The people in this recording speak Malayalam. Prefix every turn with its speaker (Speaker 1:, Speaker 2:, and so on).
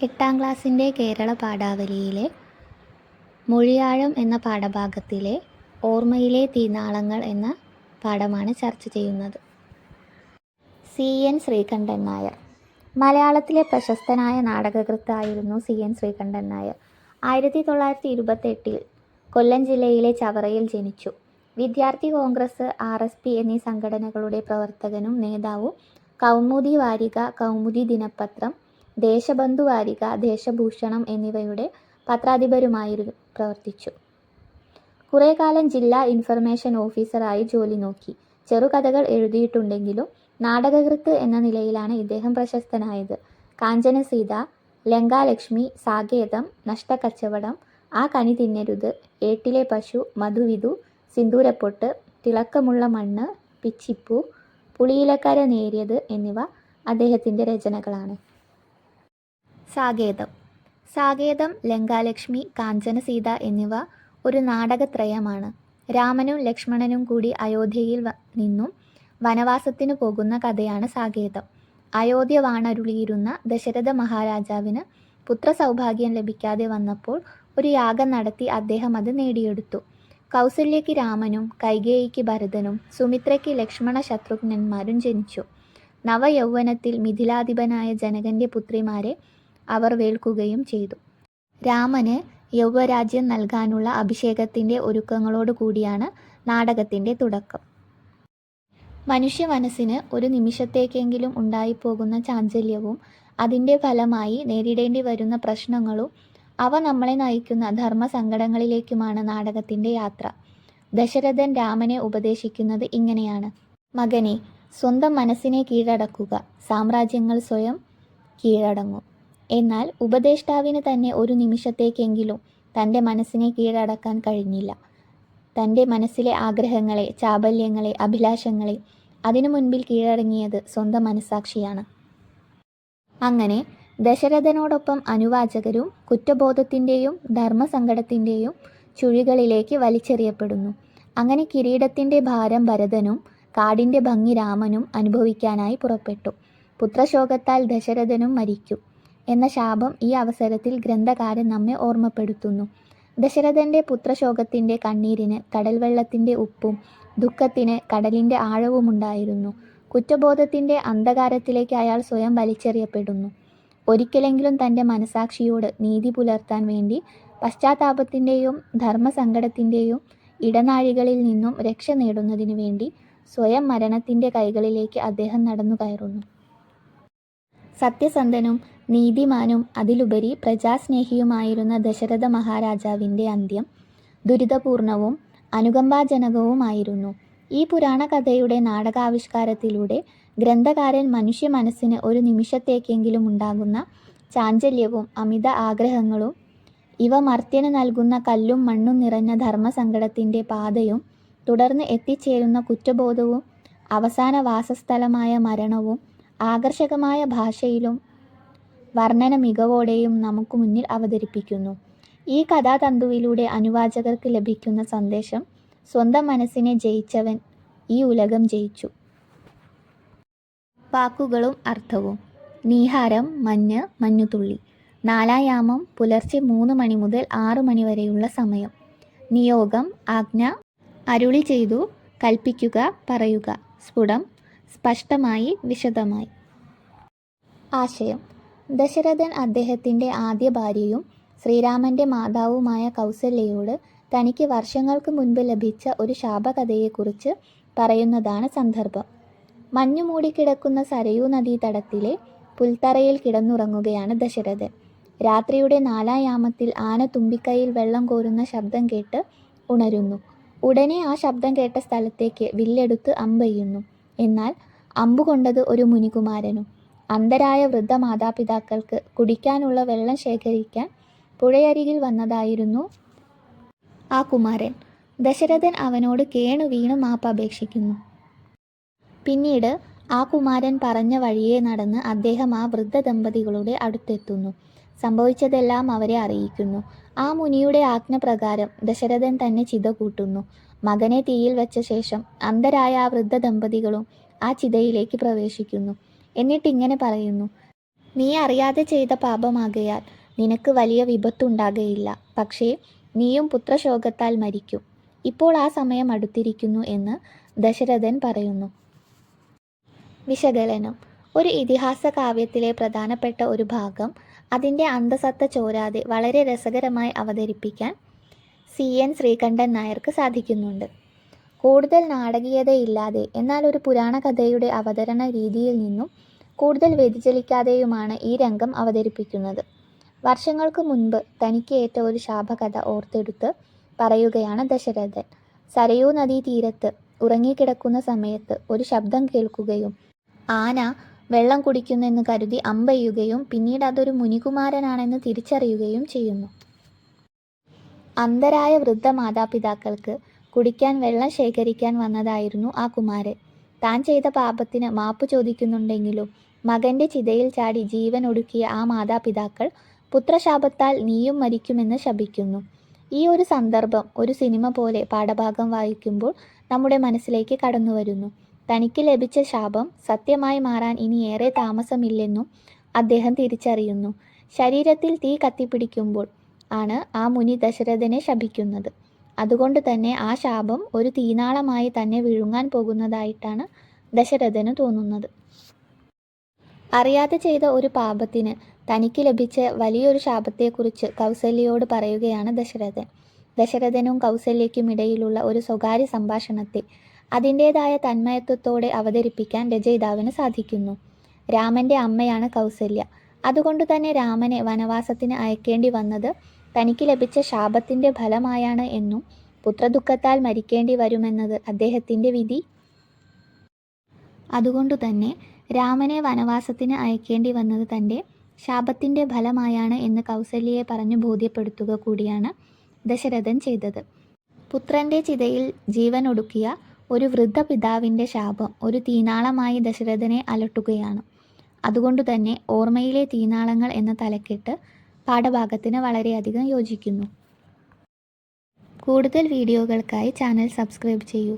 Speaker 1: എട്ടാം ക്ലാസ്സിന്റെ കേരള പാഠാവലിയിലെ മൊഴിയാഴം എന്ന പാഠഭാഗത്തിലെ ഓർമ്മയിലെ തീനാളങ്ങൾ എന്ന പാഠമാണ് ചർച്ച ചെയ്യുന്നത്. സി. എൻ. ശ്രീകണ്ഠൻ നായർ. മലയാളത്തിലെ പ്രശസ്തനായ നാടകകൃത്തായിരുന്നു സി. എൻ. ശ്രീകണ്ഠൻ നായർ. ആയിരത്തി തൊള്ളായിരത്തി ഇരുപത്തെട്ടിൽ കൊല്ലം ജില്ലയിലെ ചവറയിൽ ജനിച്ചു. വിദ്യാർത്ഥി കോൺഗ്രസ് ആർ. എസ്. പി എന്നീ സംഘടനകളുടെ പ്രവർത്തകനും നേതാവും കൗമുദി വാരിക കൗമുദി ദിനപത്രം ദേശബന്ധു വാരിക ദേശഭൂഷണം എന്നിവയുടെ പത്രാധിപരുമായി പ്രവർത്തിച്ചു. കുറേ കാലം ജില്ലാ ഇൻഫർമേഷൻ ഓഫീസറായി ജോലി നോക്കി. ചെറുകഥകൾ എഴുതിയിട്ടുണ്ടെങ്കിലും നാടകകൃത്ത് എന്ന നിലയിലാണ് ഇദ്ദേഹം പ്രശസ്തനായത്. കാഞ്ചനസീത ലങ്കാലക്ഷ്മി സാകേതം നഷ്ടക്കച്ചവടം ആ കനി തിന്നരുത് ഏട്ടിലെ പശു മധുവിധു സിന്ദൂരപ്പൊട്ട് തിളക്കമുള്ള മണ്ണ് പിച്ചിപ്പൂ പുളിയിലക്കര നേരിയത് എന്നിവ അദ്ദേഹത്തിന്റെ രചനകളാണ്. സാകേതം. സാകേതം ലങ്കാലക്ഷ്മി കാഞ്ചനസീത എന്നിവ ഒരു നാടകത്രയമാണ്. രാമനും ലക്ഷ്മണനും കൂടി അയോധ്യയിൽ നിന്നും വനവാസത്തിന് പോകുന്ന കഥയാണ് സാകേതം. അയോധ്യ വാണരുളിയിരുന്ന ദശരഥ മഹാരാജാവിന് പുത്രസൗഭാഗ്യം ലഭിക്കാതെ വന്നപ്പോൾ ഒരു യാഗം നടത്തി അദ്ദേഹം അത് നേടിയെടുത്തു. കൗസല്യയ്ക്ക് രാമനും കൈകേയിക്ക് ഭരതനും സുമിത്രയ്ക്ക് ലക്ഷ്മണ ശത്രുഘ്നന്മാരും ജനിച്ചു. നവയൗവനത്തിൽ മിഥിലാധിപനായ ജനകന്റെ പുത്രിമാരെ അവർ വേൾക്കുകയും ചെയ്തു. രാമന് യൗവരാജ്യം നൽകാനുള്ള അഭിഷേകത്തിന്റെ ഒരുക്കങ്ങളോടു കൂടിയാണ് നാടകത്തിന്റെ തുടക്കം. മനുഷ്യ മനസ്സിന് ഒരു നിമിഷത്തേക്കെങ്കിലും ഉണ്ടായിപ്പോകുന്ന ചാഞ്ചല്യവും അതിന്റെ ഫലമായി നേരിടേണ്ടി വരുന്ന പ്രശ്നങ്ങളും അവ നമ്മളെ നയിക്കുന്ന ധർമ്മസങ്കടങ്ങളിലേക്കുമാണ് നാടകത്തിന്റെ യാത്ര. ദശരഥൻ രാമനെ ഉപദേശിക്കുന്നത് ഇങ്ങനെയാണ്. മകനെ സ്വന്തം മനസ്സിനെ കീഴടക്കുക. സാമ്രാജ്യങ്ങൾ സ്വയം കീഴടങ്ങും. എന്നാൽ ഉപദേഷ്ടാവിന് തന്നെ ഒരു നിമിഷത്തേക്കെങ്കിലും തന്റെ മനസ്സിനെ കീഴടക്കാൻ കഴിഞ്ഞില്ല. തന്റെ മനസ്സിലെ ആഗ്രഹങ്ങളെ ചാബല്യങ്ങളെ അഭിലാഷങ്ങളെ അതിനു മുൻപിൽ കീഴടങ്ങിയത് സ്വന്തം മനസാക്ഷിയാണ് അങ്ങനെ ദശരഥനോടൊപ്പം അനുവാചകരും കുറ്റബോധത്തിന്റെയും ധർമ്മസങ്കടത്തിന്റെയും ചുഴികളിലേക്ക് വലിച്ചെറിയപ്പെടുന്നു. അങ്ങനെ കിരീടത്തിന്റെ ഭാരം ഭരതനും കാടിന്റെ ഭംഗി രാമനും അനുഭവിക്കാനായി പുറപ്പെട്ടു. പുത്രശോകത്താൽ ദശരഥനും മരിക്കും എന്ന ശാപം ഈ അവസരത്തിൽ ഗ്രന്ഥകാരൻ നമ്മെ ഓർമ്മപ്പെടുത്തുന്നു. ദശരഥന്റെ പുത്രശോകത്തിന്റെ കണ്ണീരിന് കടൽവെള്ളത്തിന്റെ ഉപ്പും ദുഃഖത്തിന് കടലിന്റെ ആഴവുമുണ്ടായിരുന്നു കുറ്റബോധത്തിന്റെ അന്ധകാരത്തിലേക്ക് അയാൾ സ്വയം വലിച്ചെറിയപ്പെടുന്നു. ഒരിക്കലെങ്കിലും തന്റെ മനസാക്ഷിയോട് നീതി പുലർത്താൻ വേണ്ടി പശ്ചാത്താപത്തിന്റെയും ധർമ്മസങ്കടത്തിന്റെയും ഇടനാഴികളിൽ നിന്നും രക്ഷ നേടുന്നതിനു വേണ്ടി സ്വയം മരണത്തിന്റെ കൈകളിലേക്ക് അദ്ദേഹം നടന്നു കയറുന്നു സത്യസന്ധനും നീതിമാനും അതിലുപരി പ്രജാസ്നേഹിയുമായിരുന്ന ദശരഥ മഹാരാജാവിന്റെ അന്ത്യം ദുരിതപൂർണവും അനുകമ്പാജനകവുമായിരുന്നു. ഈ പുരാണ കഥയുടെ നാടകാവിഷ്കാരത്തിലൂടെ ഗ്രന്ഥകാരൻ മനുഷ്യ മനസ്സിന് ഒരു നിമിഷത്തേക്കെങ്കിലും ഉണ്ടാകുന്ന ചാഞ്ചല്യവും അമിത ആഗ്രഹങ്ങളും ഇവ മർത്യന് നൽകുന്ന കല്ലും മണ്ണും നിറഞ്ഞ ധർമ്മസങ്കടത്തിന്റെ പാതയും തുടർന്ന് എത്തിച്ചേരുന്ന കുറ്റബോധവും അവസാന വാസസ്ഥലമായ മരണവും ആകർഷകമായ ഭാഷയിലും വർണന മികവോടെയും നമുക്ക് മുന്നിൽ അവതരിപ്പിക്കുന്നു. ഈ കഥാതന്തുവിലൂടെ അനുവാചകർക്ക് ലഭിക്കുന്ന സന്ദേശം സ്വന്തം മനസ്സിനെ ജയിച്ചവൻ ഈ ഉലകം ജയിച്ചു. വാക്കുകളും അർത്ഥവും. നീഹാരം മഞ്ഞ് മഞ്ഞുതുള്ളി. നാലായാമം പുലർച്ചെ മൂന്ന് മണി മുതൽ ആറു മണി വരെയുള്ള സമയം. നിയോഗം ആജ്ഞ അരുളി ചെയ്തു കൽപ്പിക്കുക പറയുക. സ്ഫുടം സ്പഷ്ടമായി വിശദമായി. ആശയം. ദശരഥൻ അദ്ദേഹത്തിന്റെ ആദ്യ ഭാര്യയും ശ്രീരാമന്റെ മാതാവുമായ കൗസല്യയോട് തനിക്ക് വർഷങ്ങൾക്ക് മുൻപ് ലഭിച്ച ഒരു ശാപകഥയെക്കുറിച്ച് പറയുന്നതാണ് സന്ദർഭം. മഞ്ഞു മൂടിക്കിടക്കുന്ന സരയൂ നദീതടത്തിലെ പുൽത്തറയിൽ കിടന്നുറങ്ങുകയാണ് ദശരഥൻ. രാത്രിയുടെ നാലായാമത്തിൽ ആന തുമ്പിക്കൈയിൽ വെള്ളം കോരുന്ന ശബ്ദം കേട്ട് ഉണരുന്നു. ഉടനെ ആ ശബ്ദം കേട്ട സ്ഥലത്തേക്ക് വില്ലെടുത്ത് അമ്പെയ്യുന്നു. എന്നാൽ അമ്പുകൊണ്ടത് ഒരു മുനികുമാരനും അന്ധരായ വൃദ്ധ മാതാപിതാക്കൾക്ക് കുടിക്കാനുള്ള വെള്ളം ശേഖരിക്കാൻ പുഴയരികിൽ വന്നതായിരുന്നു ആ കുമാരൻ. ദശരഥൻ അവനോട് കേണു വീണു മാപ്പ് അപേക്ഷിക്കുന്നു. പിന്നീട് ആ കുമാരൻ പറഞ്ഞ വഴിയെ നടന്ന് അദ്ദേഹം ആ വൃദ്ധ ദമ്പതികളുടെ അടുത്തെത്തുന്നു. സംഭവിച്ചതെല്ലാം അവരെ അറിയിക്കുന്നു. ആ മുനിയുടെ ആജ്ഞപ്രകാരം ദശരഥൻ തന്നെ ചിത കൂട്ടുന്നു. മകനെ തീയിൽ വെച്ച ശേഷം അന്ധരായ ആ വൃദ്ധ ദമ്പതികളും ആ ചിതയിലേക്ക് പ്രവേശിക്കുന്നു. എന്നിട്ട് ഇങ്ങനെ പറയുന്നു നീ അറിയാതെ ചെയ്ത പാപമാകയാൽ നിനക്ക് വലിയ വിപത്തുണ്ടാകയില്ല. പക്ഷേ നീയും പുത്രശോകത്താൽ മരിക്കും. ഇപ്പോൾ ആ സമയം അടുത്തിരിക്കുന്നു എന്ന് ദശരഥൻ പറയുന്നു. വിശകലനം. ഒരു ഇതിഹാസ കാവ്യത്തിലെ പ്രധാനപ്പെട്ട ഒരു ഭാഗം അതിന്റെ അന്തസത്ത ചോരാതെ വളരെ രസകരമായി അവതരിപ്പിക്കാൻ സി. എൻ. ശ്രീകണ്ഠൻ നായർക്ക് സാധിക്കുന്നുണ്ട്. കൂടുതൽ നാടകീയതയില്ലാതെ എന്നാൽ ഒരു പുരാണ കഥയുടെ അവതരണ രീതിയിൽ നിന്നും കൂടുതൽ വ്യതിചലിക്കാതെയുമാണ് ഈ രംഗം അവതരിപ്പിക്കുന്നത്. വർഷങ്ങൾക്ക് മുൻപ് തനിക്ക് ഏറ്റ ഒരു ശാപകഥ ഓർത്തെടുത്ത് പറയുകയാണ് ദശരഥൻ. സരയൂ നദീ തീരത്ത് ഉറങ്ങിക്കിടക്കുന്ന സമയത്ത് ഒരു ശബ്ദം കേൾക്കുകയും ആന വെള്ളം കുടിക്കുന്നെന്ന് കരുതി അമ്പെയ്യുകയും പിന്നീട് അതൊരു മുനികുമാരനാണെന്ന് തിരിച്ചറിയുകയും ചെയ്യുന്നു. അന്ധരായ വൃദ്ധ മാതാപിതാക്കൾക്ക് കുടിക്കാൻ വെള്ളം ശേഖരിക്കാൻ വന്നതായിരുന്നു ആ കുമാരൻ. താൻ ചെയ്ത പാപത്തിന് മാപ്പ് ചോദിക്കുന്നുണ്ടെങ്കിലും മകന്റെ ചിതയിൽ ചാടി ജീവൻ ഒടുക്കിയ ആ മാതാപിതാക്കൾ പുത്രശാപത്താൽ നീയും മരിക്കുമെന്ന് ശപിക്കുന്നു. ഈ ഒരു സന്ദർഭം ഒരു സിനിമ പോലെ പാഠഭാഗം വായിക്കുമ്പോൾ നമ്മുടെ മനസ്സിലേക്ക് കടന്നു വരുന്നു. തനിക്ക് ലഭിച്ച ശാപം സത്യമായി മാറാൻ ഇനി ഏറെ താമസമില്ലെന്നും അദ്ദേഹം തിരിച്ചറിയുന്നു. ശരീരത്തിൽ തീ കത്തിപ്പിടിക്കുമ്പോൾ ആണ് ആ മുനി ദശരഥനെ ശപിക്കുന്നത്. അതുകൊണ്ട് തന്നെ ആ ശാപം ഒരു തീനാളമായി തന്നെ വിഴുങ്ങാൻ പോകുന്നതായിട്ടാണ് ദശരഥന് തോന്നുന്നത്. അറിയാതെ ചെയ്ത ഒരു പാപത്തിന് തനിക്ക് ലഭിച്ച വലിയൊരു ശാപത്തെക്കുറിച്ച് കൗസല്യയോട് പറയുകയാണ് ദശരഥൻ. ദശരഥനും കൗസല്യയ്ക്കും ഇടയിലുള്ള ഒരു സ്വകാര്യ സംഭാഷണത്തെ അതിന്റെതായ തന്മയത്വത്തോടെ അവതരിപ്പിക്കാൻ രചയിതാവിന് സാധിക്കുന്നു. രാമന്റെ അമ്മയാണ് കൗസല്യ. അതുകൊണ്ട് തന്നെ രാമനെ വനവാസത്തിന് അയക്കേണ്ടി വന്നത് തനിക്ക് ലഭിച്ച ശാപത്തിന്റെ ഫലമായാണ് എന്നും പുത്രദുഃഖത്താൽ മരിക്കേണ്ടി വരുമെന്നത് അദ്ദേഹത്തിന്റെ വിധി. അതുകൊണ്ടു തന്നെ രാമനെ വനവാസത്തിന് അയക്കേണ്ടി വന്നത് തന്റെ ശാപത്തിന്റെ ഫലമായാണ് എന്ന് കൗസല്യയെ പറഞ്ഞു ബോധ്യപ്പെടുത്തുക കൂടിയാണ് ദശരഥൻ ചെയ്തത്. പുത്രന്റെ ചിതയിൽ ജീവൻ ഒടുക്കിയ ഒരു വൃദ്ധ പിതാവിന്റെ ശാപം ഒരു തീനാളമായി ദശരഥനെ അലട്ടുകയാണ്. അതുകൊണ്ട് തന്നെ ഓർമ്മയിലെ തീനാളങ്ങൾ എന്ന തലക്കെട്ട് പാഠഭാഗത്തിന് വളരെയധികം യോജിക്കുന്നു. കൂടുതൽ വീഡിയോകൾക്കായി ചാനൽ സബ്സ്ക്രൈബ് ചെയ്യൂ.